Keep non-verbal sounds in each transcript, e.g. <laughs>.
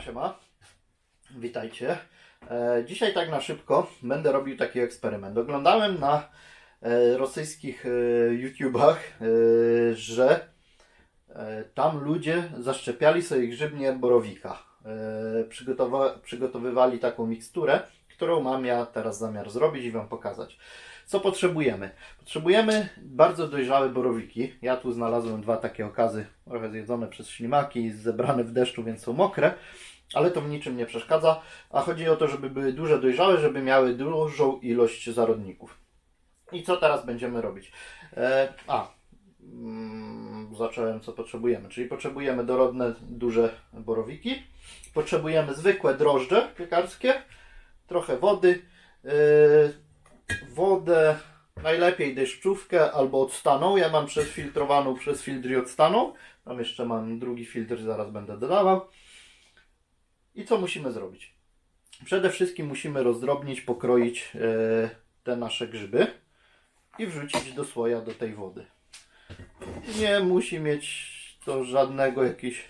Siema. Witajcie. E, dzisiaj tak na szybko będę robił taki eksperyment. Oglądałem na e, rosyjskich e, YouTubach, e, że e, tam ludzie zaszczepiali sobie grzybnie borowika. E, przygotowa- przygotowywali taką miksturę, którą mam ja teraz zamiar zrobić i Wam pokazać. Co potrzebujemy? Potrzebujemy bardzo dojrzałe borowiki. Ja tu znalazłem dwa takie okazy, trochę zjedzone przez ślimaki, zebrane w deszczu, więc są mokre, ale to w niczym nie przeszkadza. A chodzi o to, żeby były duże, dojrzałe, żeby miały dużą ilość zarodników. I co teraz będziemy robić? E, a, mm, zacząłem co potrzebujemy. Czyli potrzebujemy dorodne, duże borowiki. Potrzebujemy zwykłe drożdże piekarskie, trochę wody. e, wodę, najlepiej deszczówkę albo odstaną. Ja mam przefiltrowaną przez filtr i odstaną. Tam jeszcze mam drugi filtr, zaraz będę dodawał. I co musimy zrobić? Przede wszystkim musimy rozdrobnić, pokroić e, te nasze grzyby i wrzucić do słoja do tej wody. Nie musi mieć to żadnego jakieś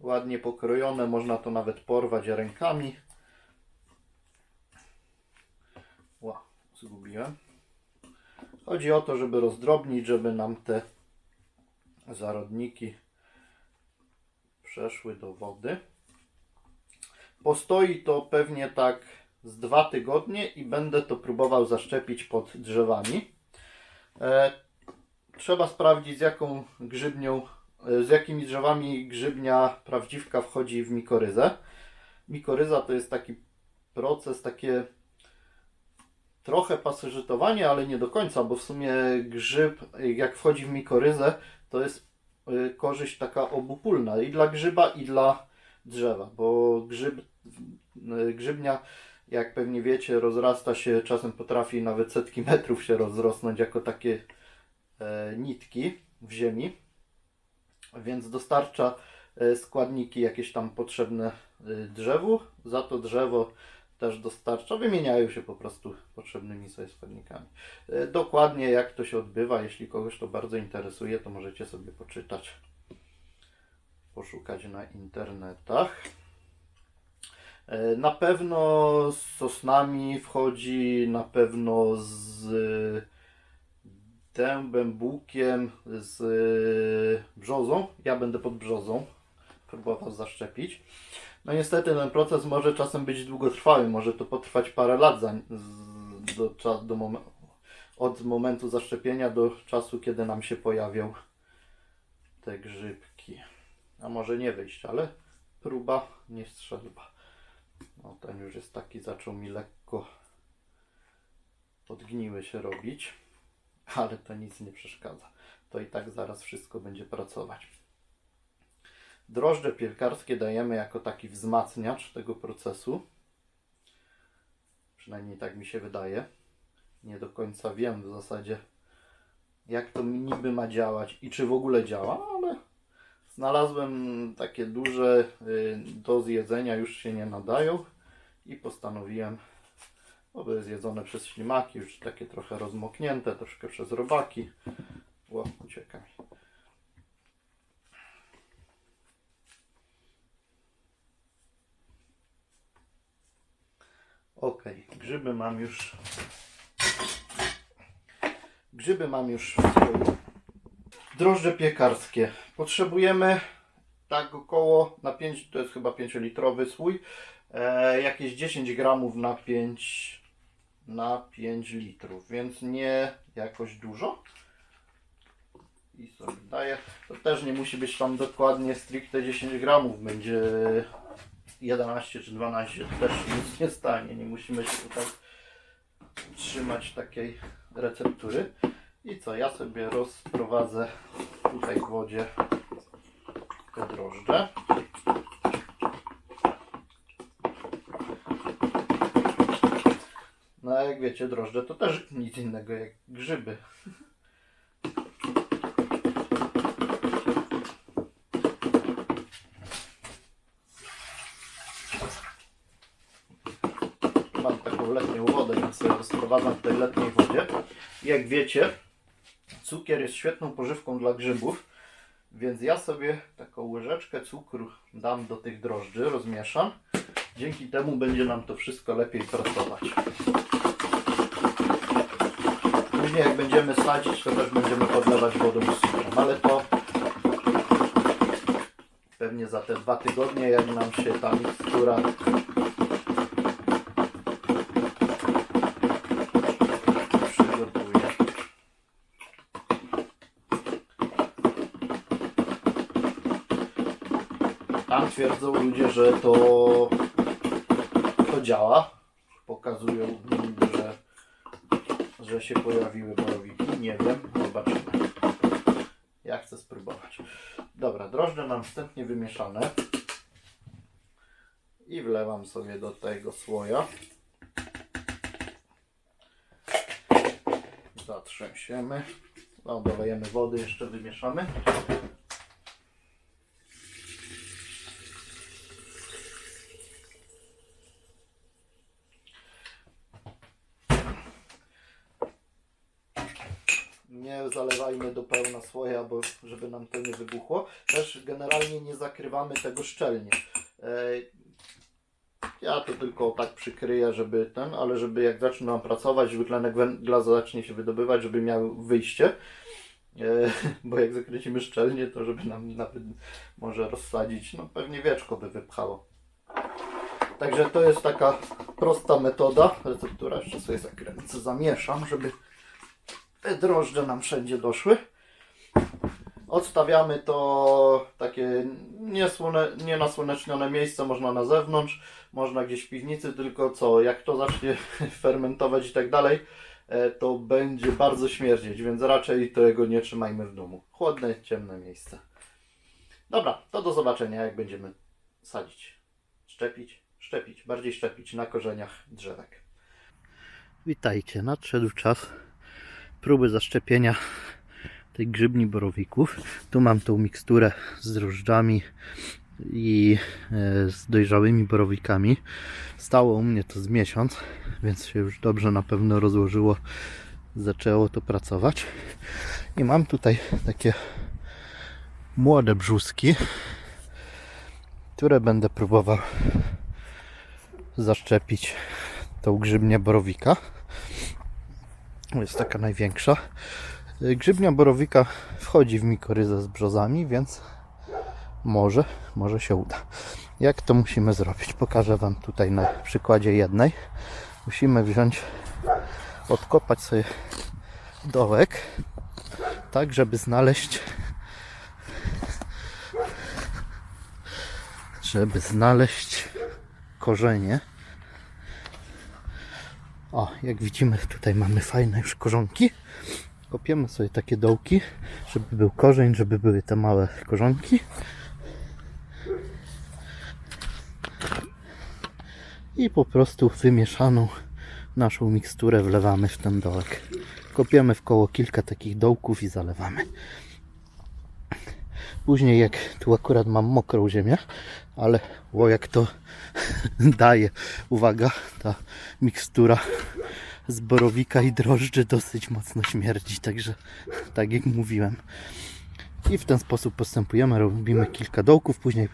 ładnie pokrojone, można to nawet porwać rękami. Ła, zgubiłem. Chodzi o to, żeby rozdrobnić, żeby nam te zarodniki przeszły do wody. Postoi to pewnie tak z dwa tygodnie i będę to próbował zaszczepić pod drzewami. E, trzeba sprawdzić z jaką grzybnią, e, z jakimi drzewami grzybnia prawdziwka wchodzi w mikoryzę. Mikoryza to jest taki proces, takie trochę pasożytowanie, ale nie do końca, bo w sumie grzyb, jak wchodzi w mikoryzę, to jest y, korzyść taka obopólna i dla grzyba, i dla drzewa, bo grzyb, grzybnia, jak pewnie wiecie, rozrasta się, czasem potrafi nawet setki metrów się rozrosnąć jako takie e, nitki w ziemi, więc dostarcza e, składniki jakieś tam potrzebne y, drzewu, za to drzewo też dostarcza, wymieniają się po prostu potrzebnymi sobie składnikami. E, Dokładnie jak to się odbywa, jeśli kogoś to bardzo interesuje, to możecie sobie poczytać, poszukać na internetach. E, Na pewno z sosnami wchodzi, na pewno z dębem, bukiem, z brzozą. Ja będę pod brzozą próbował zaszczepić. No niestety ten proces może czasem być długotrwały, może to potrwać parę lat za, do, do momen- od momentu zaszczepienia do czasu, kiedy nam się pojawią te grzybki. A może nie wyjść, ale próba nie strzelba. No ten już jest taki, zaczął mi lekko podgniły się robić, ale to nic nie przeszkadza. To i tak zaraz wszystko będzie pracować. Drożdże pielkarskie dajemy jako taki wzmacniacz tego procesu. Przynajmniej tak mi się wydaje. Nie do końca wiem w zasadzie, jak to niby ma działać i czy w ogóle działa, ale znalazłem takie duże y, do zjedzenia, już się nie nadają i postanowiłem, bo były zjedzone przez ślimaki, już takie trochę rozmoknięte, troszkę przez robaki. Ło, ucieka. Ok, grzyby mam już. Grzyby mam już w słoju. Drożdże piekarskie. Potrzebujemy tak około na 5, to jest chyba 5-litrowy słój. E, jakieś 10 gramów na 5 na 5 litrów, więc nie jakoś dużo. I sobie daję. To też nie musi być tam dokładnie stricte 10 gramów, będzie 11 czy 12 to też nic nie stanie. Nie musimy się tutaj trzymać takiej receptury. I co, ja sobie rozprowadzę tutaj w wodzie te drożdże. No jak wiecie, drożdże to też nic innego jak grzyby. mam taką letnią wodę, więc sobie rozprowadzam w tej letniej wodzie. Jak wiecie, cukier jest świetną pożywką dla grzybów. Więc ja sobie taką łyżeczkę cukru dam do tych drożdży, rozmieszam. Dzięki temu będzie nam to wszystko lepiej pracować. Później jak będziemy sadzić, to też będziemy podlewać wodą z cukrem, ale to pewnie za te dwa tygodnie, jak nam się ta mikstura Tam twierdzą ludzie, że to, to działa. Pokazują, że, że się pojawiły borowiki. Nie wiem, zobaczymy. Ja chcę spróbować. Dobra, drożdże mam wstępnie wymieszane. I wlewam sobie do tego słoja. Zatrzęsiemy. No, dolejemy wody, jeszcze wymieszamy. nie zalewajmy do pełna słoja, bo żeby nam to nie wybuchło. Też generalnie nie zakrywamy tego szczelnie. E, Ja to tylko tak przykryję, żeby ten, ale żeby jak zacznie nam pracować, dwutlenek węgla zacznie się wydobywać, żeby miał wyjście. E, <laughs> Bo jak zakręcimy szczelnie, to żeby nam nawet może rozsadzić, no pewnie wieczko by wypchało. Także to jest taka prosta metoda. Receptura jeszcze sobie zakręcę, zamieszam, żeby te drożdże nam wszędzie doszły. Odstawiamy to takie nienasłonecznione miejsce, można na zewnątrz, można gdzieś w piwnicy, tylko co, jak to zacznie <laughs> fermentować i tak dalej, e, to będzie bardzo śmierdzieć, więc raczej tego nie trzymajmy w domu. Chłodne, ciemne miejsce. Dobra, to do zobaczenia, jak będziemy sadzić. Szczepić, szczepić, bardziej szczepić na korzeniach drzewek. Witajcie, nadszedł czas próby zaszczepienia tej grzybni borowików. Tu mam tą miksturę z drożdżami i e, z dojrzałymi borowikami. Stało u mnie to z miesiąc, więc się już dobrze na pewno rozłożyło. Zaczęło to pracować. I mam tutaj takie młode brzuski, które będę próbował zaszczepić tą grzybnię borowika. Jest taka największa. Grzybnia borowika wchodzi w mikoryzę z brzozami, więc może, może się uda. Jak to musimy zrobić? Pokażę Wam tutaj na przykładzie jednej. Musimy wziąć, odkopać sobie dołek, tak żeby znaleźć żeby znaleźć korzenie. O, jak widzimy, tutaj mamy fajne już korzonki. Kopiemy sobie takie dołki, żeby był korzeń, żeby były te małe korzonki. I po prostu wymieszaną naszą miksturę wlewamy w ten dołek. Kopiemy w koło kilka takich dołków i zalewamy. Później jak tu akurat mam mokrą ziemię, ale o jak to <laughs> daje, uwaga, ta mikstura z borowika i drożdży dosyć mocno śmierdzi, także tak jak mówiłem. I w ten sposób postępujemy, robimy kilka dołków, później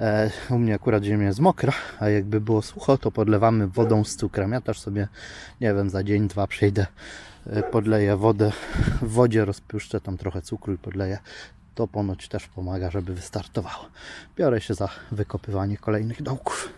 e, u mnie akurat ziemia jest mokra, a jakby było sucho, to podlewamy wodą z cukrem. Ja też sobie, nie wiem, za dzień, dwa przejdę, e, podleję wodę, w wodzie rozpuszczę tam trochę cukru i podleję. To ponoć też pomaga, żeby wystartowało. Biorę się za wykopywanie kolejnych dołków.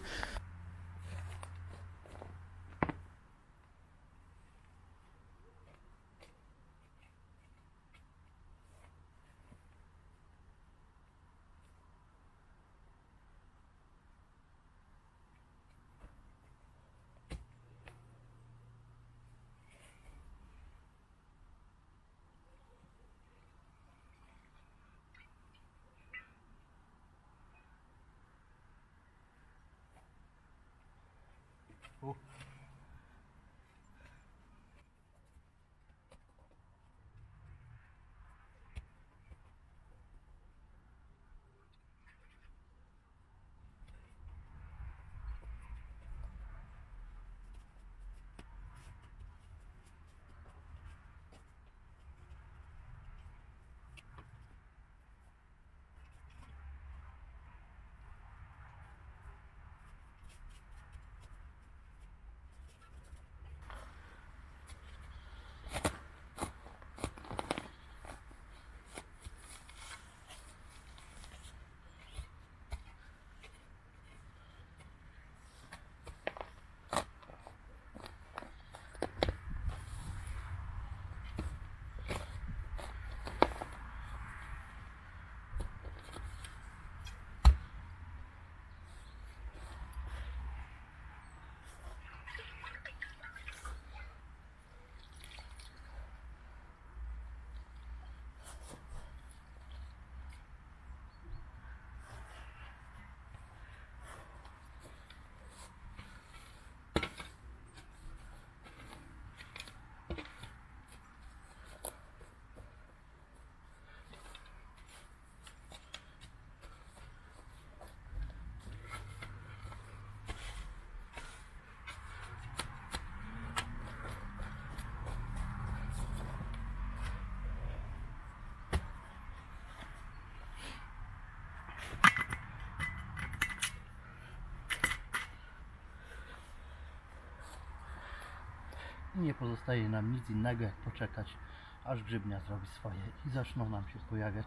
Nie pozostaje nam nic innego jak poczekać, aż grzybnia zrobi swoje i zaczną nam się pojawiać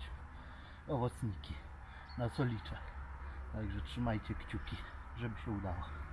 owocniki, na co liczę. Także trzymajcie kciuki, żeby się udało.